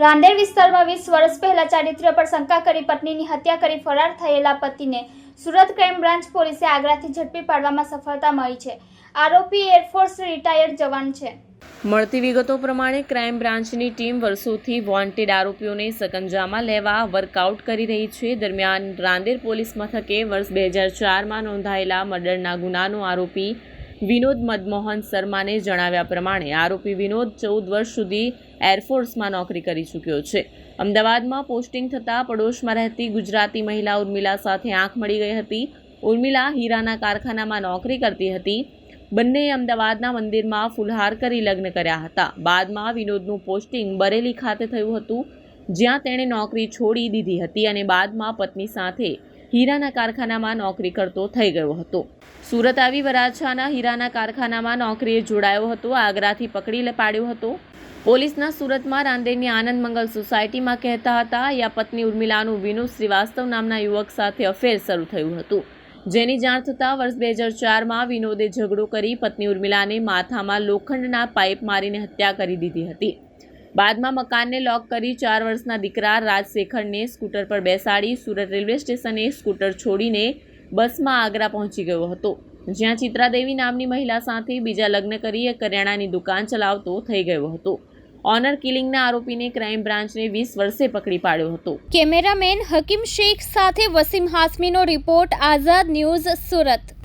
રાંદેર વિસ્તારમાં વીસ વર્ષ પહેલા ચારિત્ર્ય પર શંકા કરી પત્નીની હત્યા કરી ફરાર થયેલા પતિને સુરત ક્રાઇમ બ્રાન્ચ પોલીસે આગ્રાથી ઝડપી પાડવામાં સફળતા મળી છે. આરોપી એરફોર્સ રિટાયર્ડ જવાન છે. મળતી વિગતો પ્રમાણે ક્રાઇમ બ્રાન્ચની ટીમ વર્ષોથી વોન્ટેડ આરોપીઓને સકંજામાં લેવા વર્કઆઉટ કરી રહી છે. દરમિયાન રાંદેર પોલીસ મથકે વર્ષ બે હજાર ચારમાં નોંધાયેલા મર્ડરના ગુનાનો આરોપી વિનોદ મદમોહન શર્માને જણાવ્યા પ્રમાણે આરોપી વિનોદ ચૌદ વર્ષ સુધી એરફોર્સમાં નોકરી કરી ચૂક્યો છે. અમદાવાદમાં પોસ્ટિંગ થતાં પડોશમાં રહેતી ગુજરાતી મહિલા ઉર્મિલા સાથે આંખ મળી ગઈ હતી. ઉર્મિલા હીરાના કારખાનામાં નોકરી કરતી હતી. બંનેએ અમદાવાદના મંદિરમાં ફુલહાર કરી લગ્ન કર્યા હતા. બાદમાં વિનોદનું પોસ્ટિંગ બરેલી ખાતે થયું હતું, જ્યાં તેણે નોકરી છોડી દીધી હતી અને બાદમાં પત્ની સાથે હીરાના કારખાનામાં નોકરી કરતો થઈ ગયો હતો. સુરત આવી વરાછાના હીરાના કારખાનામાં નોકરીએ જોડાયો હતો, આગ્રાથી પકડી લે- પાડ્યો હતો. પોલીસના સુરતમાં રાંદેરની આનંદ મંગલ સોસાયટીમાં કહેતા હતા, યા પત્ની ઉર્મિલાનું વિનોદ શ્રીવાસ્તવ નામના યુવક સાથે અફેર શરૂ થયું હતું. જેની જાણ થતાં વર્ષ બે હજાર ચારમાં વિનોદે ઝઘડો કરી પત્ની ઉર્મિલાને માથામાં લોખંડના પાઇપ મારીને હત્યા કરી દીધી હતી. બાદમાં મકાનને લોક કરી ચાર વર્ષના દીકરા રાજશેખરને સ્કૂટર પર બેસાડી સુરત રેલવે સ્ટેશને સ્કૂટર છોડીને બસમાં આગ્રા પહોંચી ગયો હતો. જ્યાં ચિત્રાદેવી નામની મહિલા સાથે બીજા લગ્ન કરી કરિયાણાની દુકાન ચલાવતો થઈ ગયો હતો. ઓનર કિલિંગના આરોપીને ક્રાઇમ બ્રાન્ચને વીસ વર્ષે પકડી પાડ્યો હતો. કેમેરામેન હકીમ શેખ સાથે વસીમ હાસમીનો રિપોર્ટ આઝાદ ન્યૂઝ સુરત.